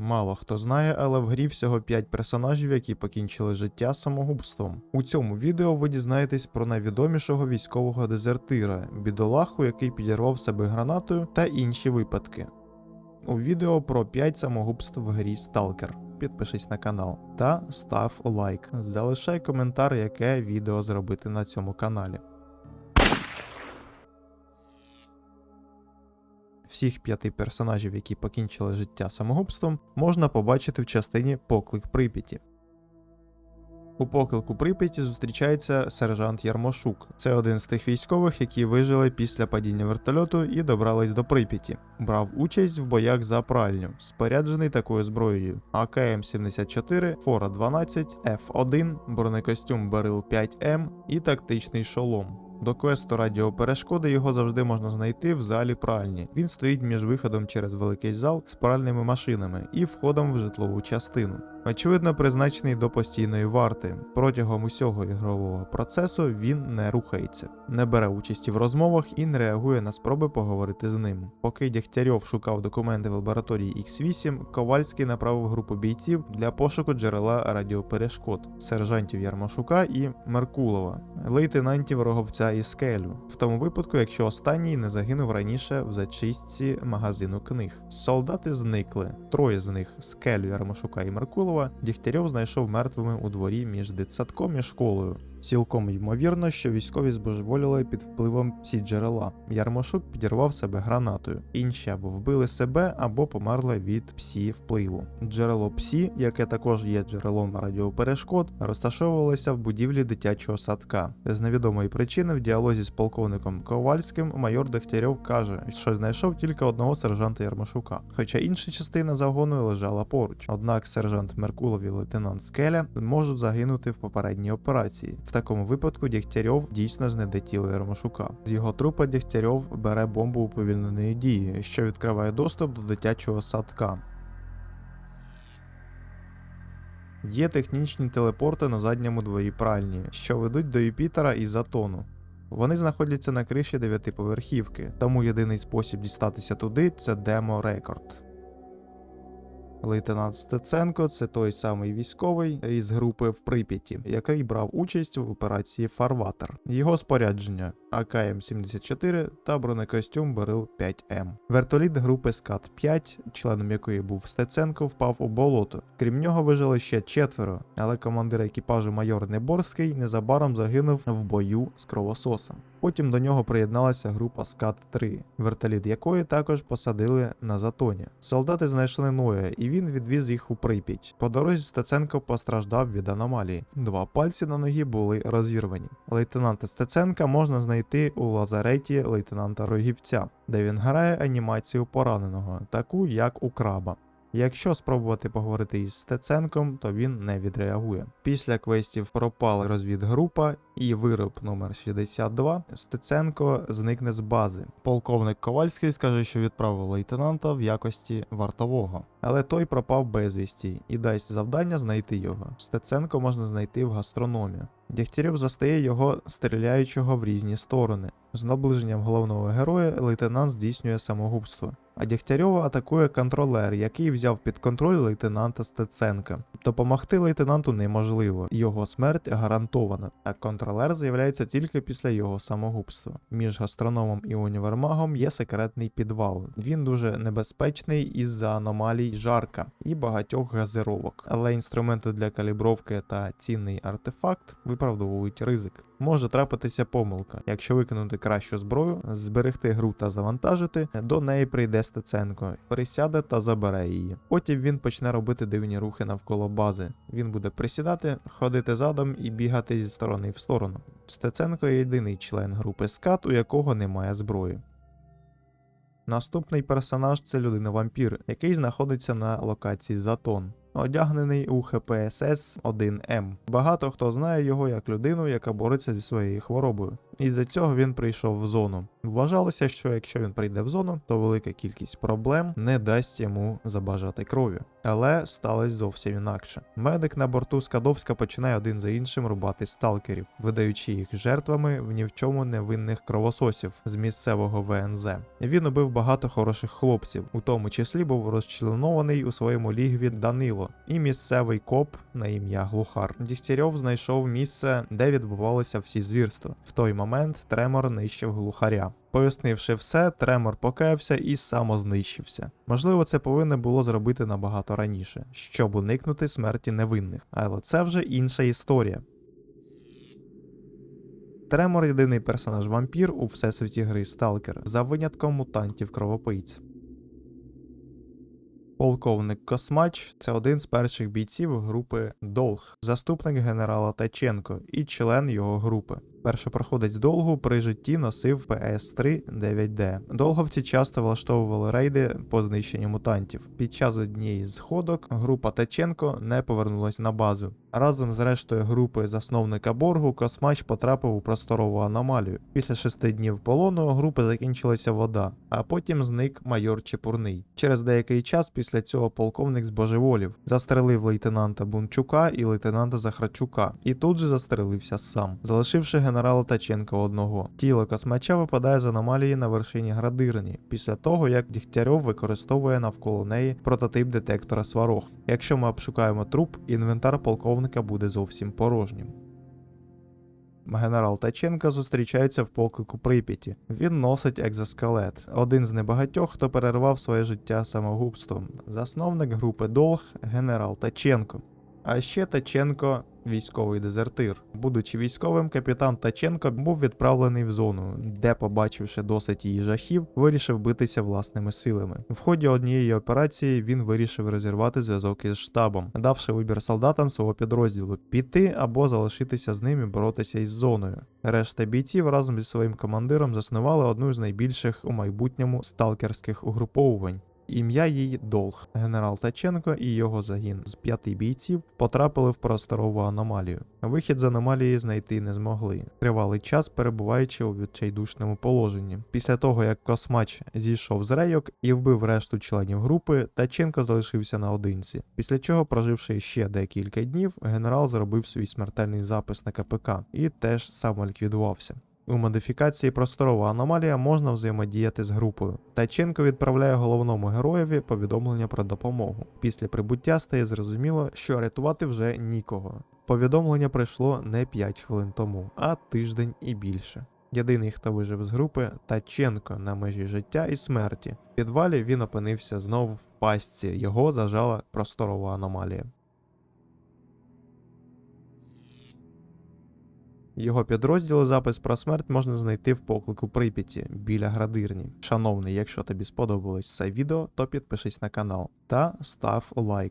Мало хто знає, але в грі всього 5 персонажів, які покінчили життя самогубством. У цьому відео ви дізнаєтесь про найвідомішого військового дезертира, бідолаху, який підірвав себе гранатою, та інші випадки. У відео про 5 самогубств в грі Stalker. Підпишись на канал та став лайк. Залишай коментар, яке відео зробити на цьому каналі. Всіх п'яти персонажів, які покінчили життя самогубством, можна побачити в частині Поклик Прип'яті. У поклику Прип'яті зустрічається сержант Ярмошук. Це один з тих військових, які вижили після падіння вертольоту і добрались до Прип'яті. Брав участь в боях за пральню, споряджений такою зброєю: АКМ-74, Фора 12, Ф1, бронекостюм Берил 5М і тактичний шолом. До квесту радіоперешкоди його завжди можна знайти в залі пральні. Він стоїть між виходом через великий зал з пральними машинами і входом в житлову частину. Очевидно, призначений до постійної варти. Протягом усього ігрового процесу він не рухається, не бере участі в розмовах і не реагує на спроби поговорити з ним. Поки Дягтярьов шукав документи в лабораторії X8, Ковальський направив групу бійців для пошуку джерела радіоперешкод, сержантів Ярмошука і Меркулова, лейтенантів Роговця і Скелю. В тому випадку, якщо останній не загинув раніше в зачистці магазину книг. Солдати зникли. Троє з них Скелю, Ярмошука і Меркулова Дігтярьов знайшов мертвими у дворі між дитсадком і школою. Цілком ймовірно, що військові збожеволіли під впливом ці джерела. Ярмошук підірвав себе гранатою. Інші або вбили себе, або померли від псі впливу. Джерело псі, яке також є джерелом радіоперешкод, розташовувалося в будівлі дитячого садка. З невідомої причини в діалозі з полковником Ковальським майор Дегтярьов каже, що знайшов тільки одного сержанта Ярмошука, хоча інша частина загону лежала поруч. Однак сержант Меркулов і лейтенант Скеля можуть загинути в попередній операції. В такому випадку Дігтярьов дійсно знайде тіло Ярмошука. З його трупа Дігтярьов бере бомбу уповільненої дії, що відкриває доступ до дитячого садка. Є технічні телепорти на задньому дворі пральні, що ведуть до Юпітера і Затону. Вони знаходяться на криші дев'ятиповерхівки, тому єдиний спосіб дістатися туди це демо рекорд. Лейтенант Стеценко це той самий військовий із групи в Прип'яті, який брав участь в операції Фарватер. Його спорядження АКМ-74 та бронекостюм Берил 5М. Вертоліт групи скат 5 членом якої був Стеценко, впав у болото. Крім нього вижили ще четверо, але командир екіпажу майор Неборський незабаром загинув в бою з кровососом. Потім до нього приєдналася група Скат-3, вертоліт якої також посадили на затоні. Солдати знайшли Ноя, і він відвіз їх у Прип'ять. По дорозі Стеценко постраждав від аномалії. Два пальці на ногі були розірвані. Лейтенанта Стеценка можна знайти у лазареті лейтенанта Рогівця, де він грає анімацію пораненого, таку як у краба. Якщо спробувати поговорити із Стеценком, то він не відреагує. Після квестів пропала розвідгрупа і вироб номер 62 Стеценко зникне з бази. Полковник Ковальський скаже, що відправив лейтенанта в якості вартового, але той пропав безвісті і дасть завдання знайти його. Стеценко можна знайти в гастрономі. Дягтярьов застає його стріляючого в різні сторони. З наближенням головного героя лейтенант здійснює самогубство. А Дягтярьова атакує контролер, який взяв під контроль лейтенанта Стеценка. Допомогти лейтенанту неможливо, його смерть гарантована, а контролер з'являється тільки після його самогубства. Між гастрономом і універмагом є секретний підвал. Він дуже небезпечний із-за аномалій жарка і багатьох газировок, але інструменти для калібровки та цінний артефакт виправдовують ризик. Може трапитися помилка. Якщо викинути кращу зброю, зберегти гру та завантажити, до неї прийде Стеценко, присяде та забере її. Потім він почне робити дивні рухи навколо бази. Він буде присідати, ходити задом і бігати зі сторони в сторону. Стеценко єдиний член групи скат, у якого немає зброї. Наступний персонаж це людина-вампір, який знаходиться на локації Затон. Одягнений у ХПСС 1М. Багато хто знає його як людину, яка бореться зі своєю хворобою. Із-за цього він прийшов в зону. Вважалося, що якщо він прийде в зону, то велика кількість проблем не дасть йому забажати крові. Але сталося зовсім інакше. Медик на борту Скадовська починає один за іншим рубати сталкерів, видаючи їх жертвами в ні в чому невинних кровососів з місцевого ВНЗ. Він убив багато хороших хлопців, у тому числі був розчленований у своєму лігві Данило і місцевий коп на ім'я Глухар. Дігтярьов знайшов місце, де відбувалися всі звірства. В той момент Тремор нищив глухаря. Пояснивши все, Тремор покаявся і самознищився. Можливо, це повинно було зробити набагато раніше, щоб уникнути смерті невинних, але це вже інша історія. Тремор єдиний персонаж вампір у всесвіті гри Сталкер, за винятком мутантів кровопийць. Полковник Космач це один з перших бійців групи Долг, заступник генерала Таченко і член його групи. Першопроходець Долгу при житті носив ПС-3 9D. Долговці часто влаштовували рейди по знищенню мутантів. Під час однієї з сходок група Таченко не повернулась на базу. Разом з рештою групи засновника боргу Космач потрапив у просторову аномалію. Після шести днів полону групи закінчилася вода, а потім зник майор Чепурний. Через деякий час після цього полковник збожеволів, застрелив лейтенанта Бунчука і лейтенанта Захарчука, і тут же застрелився сам, залишивши генерала Таченка одного. Тіло космача випадає з аномалії на вершині градирні, після того як Дігтярьов використовує навколо неї прототип детектора сварог. Якщо ми обшукаємо труп, інвентар полковника буде зовсім порожнім. Генерал Таченко зустрічається в поклику Прип'яті. Він носить екзоскелет, один з небагатьох, хто перервав своє життя самогубством. Засновник групи Долг генерал Таченко. А ще Таченко військовий дезертир. Будучи військовим, капітан Таченко був відправлений в зону, де, побачивши досить її жахів, вирішив битися власними силами. В ході однієї операції він вирішив розірвати зв'язок із штабом, давши вибір солдатам свого підрозділу піти або залишитися з ним і боротися із зоною. Решта бійців разом зі своїм командиром заснували одну з найбільших у майбутньому сталкерських угруповувань. Ім'я їй Долг. Генерал Таченко і його загін з п'яти бійців потрапили в просторову аномалію. Вихід з аномалії знайти не змогли. Тривалий час перебуваючи у відчайдушному положенні. Після того, як Космач зійшов з рейок і вбив решту членів групи, Таченко залишився наодинці. Після чого, проживши ще декілька днів, генерал зробив свій смертельний запис на КПК і теж самоліквідувався. У модифікації просторова аномалія можна взаємодіяти з групою. Тайченко відправляє головному героєві повідомлення про допомогу. Після прибуття стає зрозуміло, що рятувати вже нікого. Повідомлення прийшло не 5 хвилин тому, а тиждень і більше. Єдиний, хто вижив з групи, Таченко на межі життя і смерті. В підвалі він опинився знову в пастці, його зажала просторова аномалія. Його підрозділу запис про смерть можна знайти в поклику Прип'яті біля градирні. Шановний, якщо тобі сподобалось це відео, то підпишись на канал та став лайк.